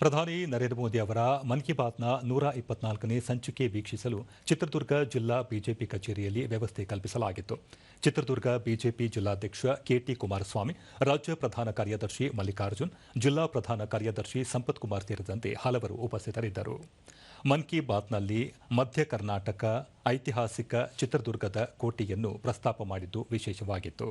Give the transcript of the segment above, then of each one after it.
ಪ್ರಧಾನಿ ನರೇಂದ್ರ ಮೋದಿ ಅವರ ಮನ್ ಕಿ ಬಾತ್ನ ನೂರ ಇಪ್ಪತ್ನಾಲ್ಕನೇ ಸಂಚಿಕೆ ವೀಕ್ಷಿಸಲು ಚಿತ್ರದುರ್ಗ ಜಿಲ್ಲಾ ಬಿಜೆಪಿ ಕಚೇರಿಯಲ್ಲಿ ವ್ಯವಸ್ಥೆ ಕಲ್ಪಿಸಲಾಗಿತ್ತು. ಚಿತ್ರದುರ್ಗ ಬಿಜೆಪಿ ಜಿಲ್ಲಾಧ್ಯಕ್ಷ ಕೆಟಿ ಕುಮಾರಸ್ವಾಮಿ, ರಾಜ್ಯ ಪ್ರಧಾನ ಕಾರ್ಯದರ್ಶಿ ಮಲ್ಲಿಕಾರ್ಜುನ್, ಜಿಲ್ಲಾ ಪ್ರಧಾನ ಕಾರ್ಯದರ್ಶಿ ಸಂಪತ್ ಕುಮಾರ್ ಸೇರಿದಂತೆ ಹಲವರು ಉಪಸ್ಥಿತರಿದ್ದರು. ಮನ್ ಕಿ ಬಾತ್ನಲ್ಲಿ ಮಧ್ಯ ಕರ್ನಾಟಕ ಐತಿಹಾಸಿಕ ಚಿತ್ರದುರ್ಗದ ಕೋಟೆಯನ್ನು ಪ್ರಸ್ತಾಪ ಮಾಡಿದ್ದು ವಿಶೇಷವಾಗಿತ್ತು.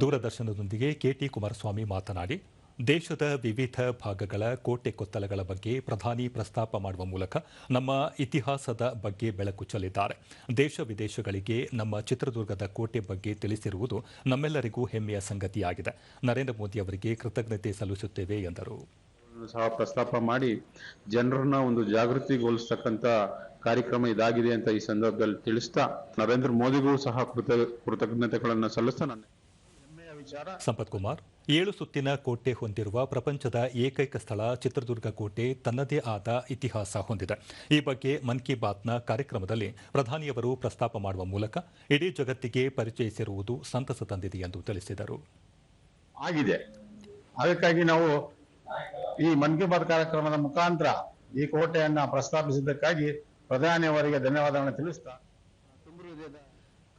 ದೂರದರ್ಶನದೊಂದಿಗೆ ಕೆಟಿ ಕುಮಾರಸ್ವಾಮಿ ಮಾತನಾಡಿ ದೇಶದ ವಿವಿಧ ಭಾಗಗಳ ಕೋಟೆ ಕೊತ್ತಲಗಳ ಬಗ್ಗೆ ಪ್ರಧಾನಿ ಪ್ರಸ್ತಾಪ ಮಾಡುವ ಮೂಲಕ ನಮ್ಮ ಇತಿಹಾಸದ ಬಗ್ಗೆ ಬೆಳಕು ಚೆಲ್ಲಿದ್ದಾರೆ. ದೇಶ ವಿದೇಶಗಳಿಗೆ ನಮ್ಮ ಚಿತ್ರದುರ್ಗದ ಕೋಟೆ ಬಗ್ಗೆ ತಿಳಿಸಿರುವುದು ನಮ್ಮೆಲ್ಲರಿಗೂ ಹೆಮ್ಮೆಯ ಸಂಗತಿಯಾಗಿದೆ. ನರೇಂದ್ರ ಮೋದಿ ಅವರಿಗೆ ಕೃತಜ್ಞತೆ ಸಲ್ಲಿಸುತ್ತೇವೆ ಎಂದರು. ಸಹ ಪ್ರಸ್ತಾಪ ಮಾಡಿ ಜನರನ್ನ ಒಂದು ಜಾಗೃತಿಗೊಳಿಸ್ತಕ್ಕಂತ ಕಾರ್ಯಕ್ರಮ ಇದಾಗಿದೆ ಅಂತ ಈ ಸಂದರ್ಭದಲ್ಲಿ ತಿಳಿಸ್ತಾ ನರೇಂದ್ರ ಮೋದಿಗೂ ಸಹ ಕೃತಜ್ಞತೆಗಳನ್ನು ಸಲ್ಲಿಸ್ತಾ ನನ್ನ ವಿಚಾರ. ಸಂಪತ್ ಕುಮಾರ್ ಏಳು ಸುತ್ತಿನ ಕೋಟೆ ಹೊಂದಿರುವ ಪ್ರಪಂಚದ ಏಕೈಕ ಸ್ಥಳ ಚಿತ್ರದುರ್ಗ ಕೋಟೆ ತನ್ನದೇ ಆದ ಇತಿಹಾಸ ಹೊಂದಿದೆ. ಈ ಬಗ್ಗೆ ಮನ್ ಕಿ ಬಾತ್ನ ಕಾರ್ಯಕ್ರಮದಲ್ಲಿ ಪ್ರಧಾನಿಯವರು ಪ್ರಸ್ತಾಪ ಮಾಡುವ ಮೂಲಕ ಇಡೀ ಜಗತ್ತಿಗೆ ಪರಿಚಯಿಸಿರುವುದು ಸಂತಸ ತಂದಿದೆ ಎಂದು ತಿಳಿಸಿದರು. ಆಗಿದೆ. ಅದಕ್ಕಾಗಿ ನಾವು ಈ ಮನ್ ಕಿ ಬಾತ್ ಕಾರ್ಯಕ್ರಮದ ಮುಖಾಂತರ ಈ ಕೋಟೆಯನ್ನ ಪ್ರಸ್ತಾಪಿಸಿದ್ದಕ್ಕಾಗಿ ಪ್ರಧಾನಿಯವರಿಗೆ ಧನ್ಯವಾದಗಳನ್ನು ತಿಳಿಸ್ತಾ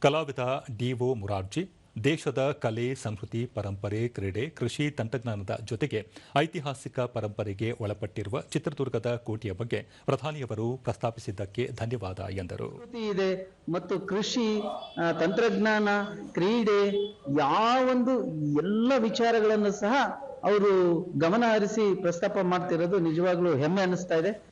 ಕಲಾವಿದ ಡಿಒ ಮುರಾರ್ಜಿ ದೇಶದ ಕಲೆ ಸಂಸ್ಕೃತಿ ಪರಂಪರೆ ಕ್ರೀಡೆ ಕೃಷಿ ತಂತ್ರಜ್ಞಾನದ ಜೊತೆಗೆ ಐತಿಹಾಸಿಕ ಪರಂಪರೆಗೆ ಒಳಪಟ್ಟಿರುವ ಚಿತ್ರದುರ್ಗದ ಕೋಟೆಯ ಬಗ್ಗೆ ಪ್ರಧಾನಿಯವರು ಪ್ರಸ್ತಾಪಿಸಿದ್ದಕ್ಕೆ ಧನ್ಯವಾದ ಎಂದರು. ಇದೆ ಮತ್ತು ಕೃಷಿ ತಂತ್ರಜ್ಞಾನ ಕ್ರೀಡೆ ಯಾವೊಂದು ಎಲ್ಲ ವಿಚಾರಗಳನ್ನು ಸಹ ಅವರು ಗಮನ ಹರಿಸಿ ಪ್ರಸ್ತಾಪ ಮಾಡ್ತಿರೋದು ನಿಜವಾಗ್ಲೂ ಹೆಮ್ಮೆ ಅನಿಸ್ತಾ ಇದೆ.